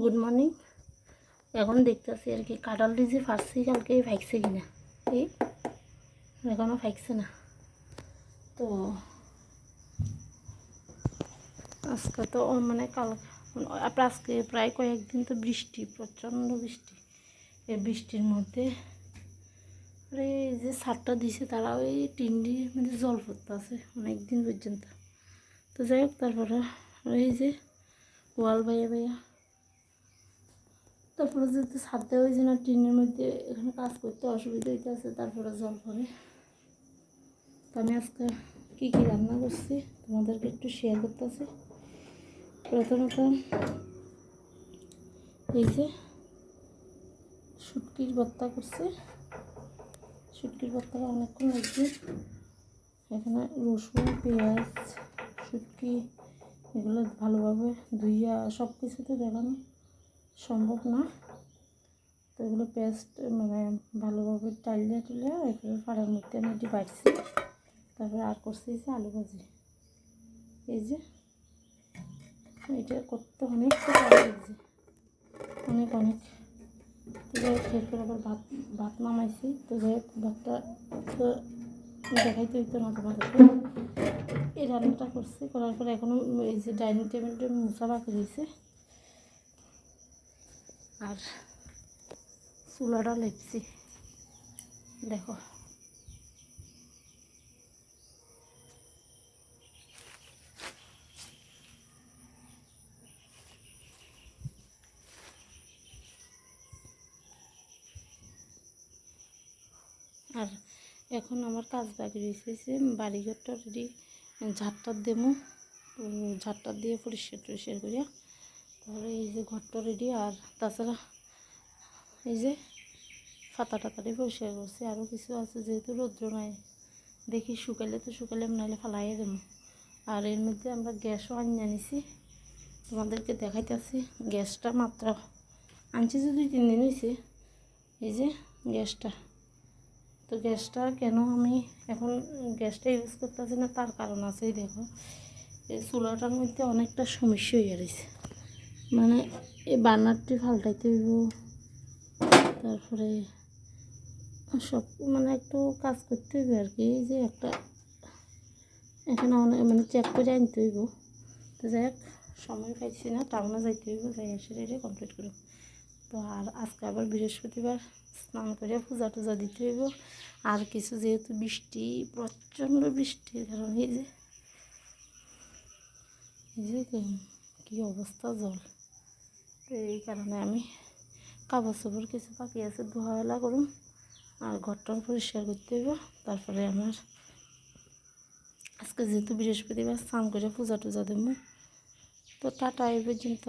Good morning এখন দেখতেছি আর কি কাঁঠাল ডিজি ফার্সি কালকে ফাইকছে কিনা। এই এখনও ফাইকছে না। তো আজকে তো মানে কাল আজকে প্রায় কয়েকদিন তো বৃষ্টি, প্রচণ্ড বৃষ্টি। এই বৃষ্টির মধ্যে আরে যে সারটা দিছে, তারা ওই টিন্ডি মানে জল পড়তে আছে অনেক দিন পর্যন্ত। তো যাই হোক, তারপরে এই যে ওয়াল বাইয়া বাইয়া তারপরে যেহেতু ছাদ দেওয়া হয়েছে না, টিনের মধ্যে এখানে কাজ করতে অসুবিধা হইতে আছে তারপরে জল পড়ে তো আমি আজকে কী কী রান্না করছি তোমাদেরকে একটু শেয়ার করতেছি। প্রথমত এই যে শুটকির ভর্তা করছে। শুটকির ভর্তাটা অনেকক্ষণ লাগছে এখানে রসুন, পেঁয়াজ, শুটকি, এগুলো ভালোভাবে ধুইয়া সব কিছুতে দেখানো। সম্ভব না। তো এগুলো পেস্ট মানে ভালোভাবে টাইলিয়া টুলিয়া এরপরে ফাড়ার মধ্যে আমি এটি বাড়ছি তারপরে আর করছি যে আলু ভাজি। এই যে, এটা করতে অনেক লাগছে। অনেক অনেক। তো হোক, এরপর আবার ভাত ভাত নামাইছি। তো যাই হোক, ভাতটা তো দেখাইতে হইতো না তোমাদেরকে। এই রান্নাটা করছি, করার পরে এখনও এই যে ডাইনিং টেবিলটা মোছা বাকি রয়েছে। আর চুলাটা লেপছি। দেখো। আর এখন আমার কাজ বাকি রয়েছে বাড়িঘরটা রেডি ঝাড়টার দেবো তো ঝাড়টা দিয়ে পরিষ্কার টরিষ্কার করিয়া তারপরে এই যে ঘরটা রেডি আর তাছাড়া এই যে ফাতা টাতাটি পরিষ্কার করছি আরও কিছু আছে, যেহেতু রৌদ্র নাই। দেখি শুকালে তো শুকাইলে নাহলে ফালাইয়ে দেবো। আর এর মধ্যে আমরা গ্যাসও আনিয়ে আনিছি তোমাদেরকে দেখাইতেছি গ্যাসটা মাত্র আনছি যে দুই তিন দিন হয়েছে এই যে গ্যাসটা। তো গ্যাসটা কেন আমি এখন গ্যাসটা ইউজ করতেছি না, তার কারণ আছে, এই দেখো। এই চুলাটার মধ্যে অনেকটা সমস্যা হয়ে গেছে মানে এই বার্নারটি ফাল্টাইতে হইব। তারপরে সব মানে একটু কাজ করতে হইবে আর কি। যে একটা এখানে অনেক মানে চেক করে আনতে হইব। তো যাই হোক, সময় পাইছি না, টাউনে যাইতে হইব, যাই এসে এটা কমপ্লিট করব তো আর আজকে আবার বৃহস্পতিবার স্নান করে পূজা টুজা দিতে হইব। আর কিছু যেহেতু বৃষ্টি, প্রচণ্ড বৃষ্টির কারণে এই যে এই যে কি অবস্থা জল। তো এই কারণে আমি কাপড় চোপড় কিছু বাকি আছে, ধোয়াবেলা করুন আর ঘরটাও পরিষ্কার করতে হইব। তারপরে আমার আজকে যেহেতু বৃহস্পতিবার, স্নান করে পূজা টুজা দেবো। তো টাটা, এই পর্যন্ত।